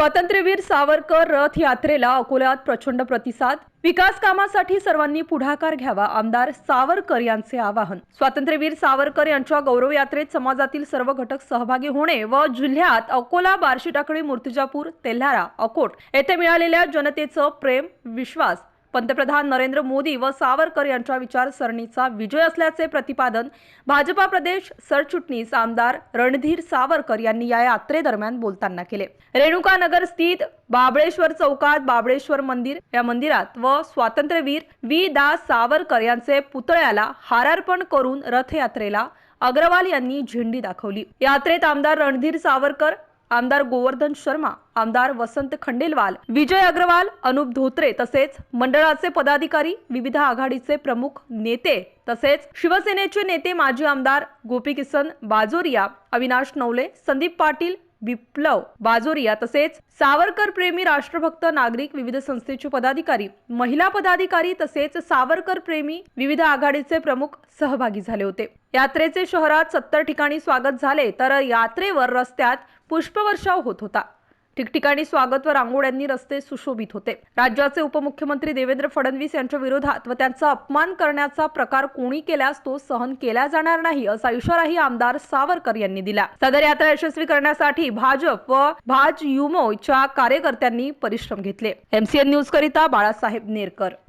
स्वातंत्र्यवीर सावरकर रथ यात्रेला अकोल्यात प्रचंड प्रतिसाद. विकास कामासाठी सर्वांनी पुढाकार घ्यावा आमदार सावरकर यांचे आवाहन. स्वातंत्र्यवीर सावरकर यांच्या गौरव यात्रेत समाजातील सर्व घटक सहभागी होणे व जिल्ह्यात अकोला बार्शी टाकळी मूर्तिजापूर तेल्हारा अकोट येथे मिळालेल्या जनतेचं प्रेम विश्वास पंतप्रधान नरेंद्र मोदी व सावरकर यांच्या विचारसरणीचा विजय असल्याचे प्रतिपादन भाजपा प्रदेश सरचिटणीस आमदार रणधीर सावरकर यांनी या यात्रेदरम्यान बोलताना केले. रेणुकानगर स्थित बाबळेश्वर चौकात बाबळेश्वर मंदिर या मंदिरात व स्वातंत्र्यवीर वी दास सावरकर यांचे पुतळ्याला हारार्पण करून रथयात्रेला अग्रवाल यांनी झेंडी दाखवली. यात्रेत आमदार रणधीर सावरकर आमदार गोवर्धन शर्मा आमदार वसंत खंडेलवाल विजय अग्रवाल अनुप धोत्रे तसेच मंडळाचे पदाधिकारी विविध आघाडीचे प्रमुख नेते तसेच शिवसेनेचे नेते माजी आमदार गोपी किसन बाजोरिया अविनाश नवले संदीप पाटील विप्लव बाजोरिया तसेच सावरकर प्रेमी राष्ट्रभक्त नागरिक विविध संस्थेचे पदाधिकारी महिला पदाधिकारी तसेच सावरकर प्रेमी विविध आघाडीचे प्रमुख सहभागी झाले होते. यात्रेचे शहरात सत्तर ठिकाणी स्वागत झाले तर यात्रेवर रस्त्यात पुष्पवर्षाव होत होता. ठिकठिकाणी स्वागत व रांगोळ्यांनी रस्ते सुशोभित होते. राज्याचे उपमुख्यमंत्री देवेंद्र फडणवीस यांच्या विरोधात व त्यांचा अपमान करण्याचा प्रकार कोणी केल्यास तो सहन केला जाणार नाही असा इशाराही आमदार सावरकर यांनी दिला. सदर यात्रा यशस्वी करण्यासाठी भाजप व भाज युमोच्या कार्यकर्त्यांनी परिश्रम घेतले. एमसीएन न्यूज करिता बाळासाहेब नेरकर.